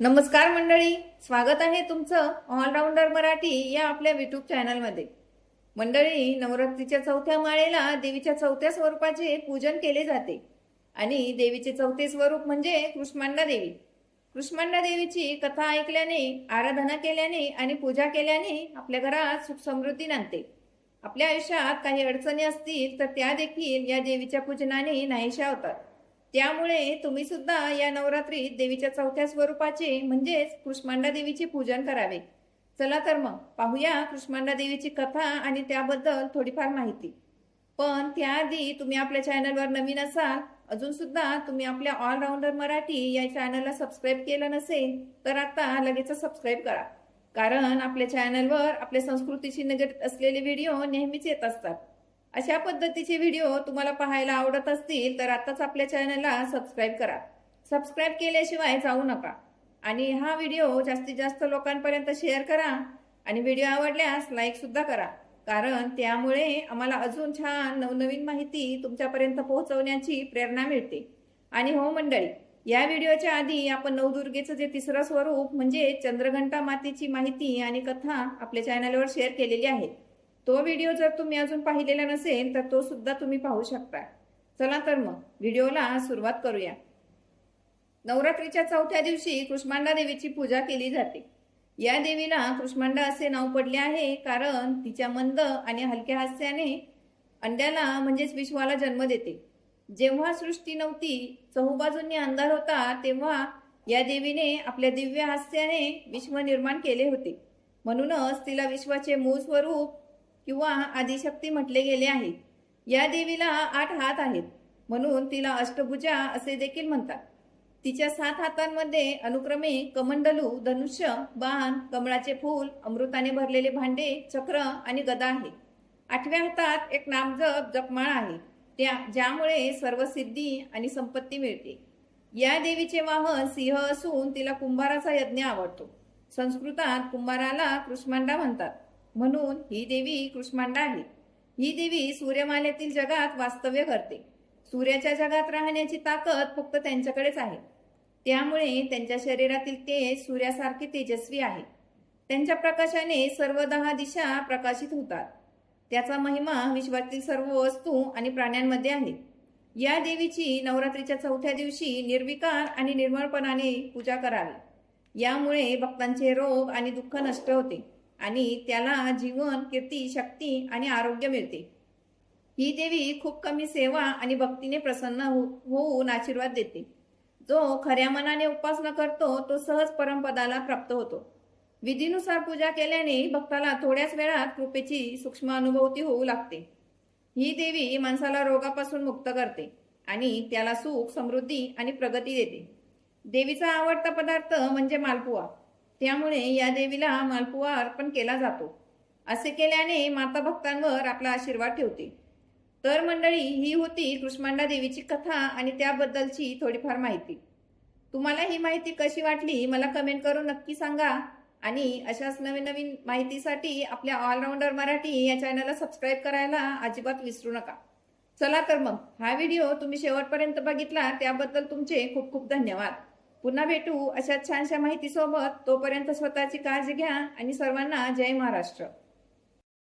नमस्कार मंडळी स्वागत आहे तुमचं ऑलराऊंडर मराठी या आपल्या युट्यूब चॅनलमध्ये मंडळी नवरात्रीच्या चौथ्या माळेला देवीच्या चौथ्या स्वरूपाचे पूजन केले जाते. आणि देवीचे चौथे स्वरूप म्हणजे कृष्मांडा देवी. कृष्मांडा देवीची कथा ऐकल्याने आराधना केल्याने आणि पूजा केल्याने आपल्या घरात सुख समृद्धी नांदते. आपल्या आयुष्यात काही अडचणी असतील तर त्या देखील या देवीच्या पूजनाने नाहीशा होतात. त्यामुळे तुम्ही सुद्धा या नवरात्रीत देवीच्या चौथ्या स्वरूपाचे म्हणजेच कृष्मांडा देवीचे पूजन करावे. चला तर मग पाहूया कृष्मांडा देवीची कथा आणि त्याबद्दल थोडीफार माहिती. पण त्याआधी तुम्ही आपल्या चॅनलवर नवीन असाल अजून सुद्धा तुम्ही आपल्या ऑलराऊंडर मराठी या चॅनलला सबस्क्राईब केलं नसेल तर आता लगेच सबस्क्राईब करा. कारण आपल्या चॅनलवर आपल्या संस्कृतीशी निगडीत असलेले व्हिडिओ नेहमीच येत असतात. अशा पद्धतीचे व्हिडिओ तुम्हाला पाहायला आवडत असतील तर आताच आपल्या चॅनलला सबस्क्राईब करा. सबस्क्राईब केल्याशिवाय जाऊ नका. आणि हा व्हिडिओ जास्तीत जास्त लोकांपर्यंत शेअर करा आणि व्हिडिओ आवडल्यास लाईकसुद्धा करा. कारण त्यामुळे आम्हाला अजून छान नवनवीन माहिती तुमच्यापर्यंत पोहोचवण्याची प्रेरणा मिळते. आणि हो मंडळी या व्हिडिओच्या आधी आपण नवदुर्गेचं जे तिसरं स्वरूप म्हणजे चंद्रघंटा मातेची माहिती आणि कथा आपल्या चॅनलवर शेअर केलेली आहे. तो व्हिडिओ जर तुम्ही अजून पाहिलेला नसेल तर तो सुद्धा तुम्ही पाहू शकता. चला तर मग व्हिडिओला सुरुवात करूया. नवरात्रीच्या चौथ्या दिवशी कृष्मांडा देवीची पूजा केली जाते. या देवीला कृष्मांडा असे नाव पडले आहे कारण तिच्या मंद आणि हलक्या हास्याने अंड्याला म्हणजेच विश्वाला जन्म देते. जेव्हा सृष्टी नव्हती चहूबाजूंनी अंधार होता तेव्हा या देवीने आपल्या दिव्य हास्याने विश्व निर्माण केले होते. म्हणूनच तिला विश्वाचे मूळ स्वरूप किंवा आदिशक्ती म्हटले गेले आहे. या देवीला आठ हात आहेत. म्हणून तिला अष्टभुजा असे देखील म्हणतात. तिच्या सात हातांमध्ये अनुक्रमे कमंडलू धनुष्य बाण कमळाचे फूल अमृताने भरलेले भांडे चक्र आणि गदा आहे. आठव्या हातात एक नामजप जपमाळ आहे. त्या ज्यामुळे सर्व सिद्धी आणि संपत्ती मिळते. या देवीचे वाहन सिंह असून तिला कुंभाराचा यज्ञ आवडतो. संस्कृतात कुंभाराला कृष्मांडा म्हणतात. म्हणून ही देवी कृष्मांडा आहे. ही देवी सूर्यमालेतील जगात वास्तव्य करते. सूर्याच्या जगात राहण्याची ताकद फक्त त्यांच्याकडेच आहे. त्यामुळे त्यांच्या शरीरातील तेज सूर्यासारखे तेजस्वी आहे. त्यांच्या प्रकाशाने सर्व दहा दिशा प्रकाशित होतात. त्याचा महिमा विश्वातील सर्व वस्तू आणि प्राण्यांमध्ये आहे. या देवीची नवरात्रीच्या चौथ्या दिवशी निर्विकार आणि निर्मळपणाने पूजा करावी. यामुळे भक्तांचे रोग आणि दुःख नष्ट होते. आणि त्याला जीवन कीर्ती शक्ती आणि आरोग्य मिळते. ही देवी खूप कमी सेवा आणि भक्तीने प्रसन्न हो- होऊन आशीर्वाद देते. जो खऱ्या मनाने उपासना करतो तो सहज परमपदाला प्राप्त होतो. विधीनुसार पूजा केल्याने भक्ताला थोड्याच वेळात कृपेची सूक्ष्म अनुभूती होऊ लागते. ही देवी माणसाला रोगापासून मुक्त करते आणि त्याला सुख समृद्धी आणि प्रगती देते. देवीचा आवडता पदार्थ म्हणजे मालपुआ त्यामुळे या देवीला मालपुआ अर्पण केला जातो. असे केल्याने माता भक्तांवर आपला आशीर्वाद ठेवते. तर मंडळी ही होती कृष्मांडा देवीची कथा आणि त्याबद्दलची थोडीफार माहिती. तुम्हाला ही माहिती कशी वाटली मला कमेंट करून नक्की सांगा. आणि अशाच नवीन नवीन माहितीसाठी आपल्या ऑलराऊंडर मराठी या चॅनलला सबस्क्राईब करायला अजिबात विसरू नका. चला तर मग हा व्हिडिओ तुम्ही शेवटपर्यंत बघितला त्याबद्दल तुमचे खूप खूप धन्यवाद. पुन्हा भेटू अशा छानशा माहितीसोबत. तोपर्यंत स्वतःची काळजी घ्या आणि सर्वांना जय महाराष्ट्र.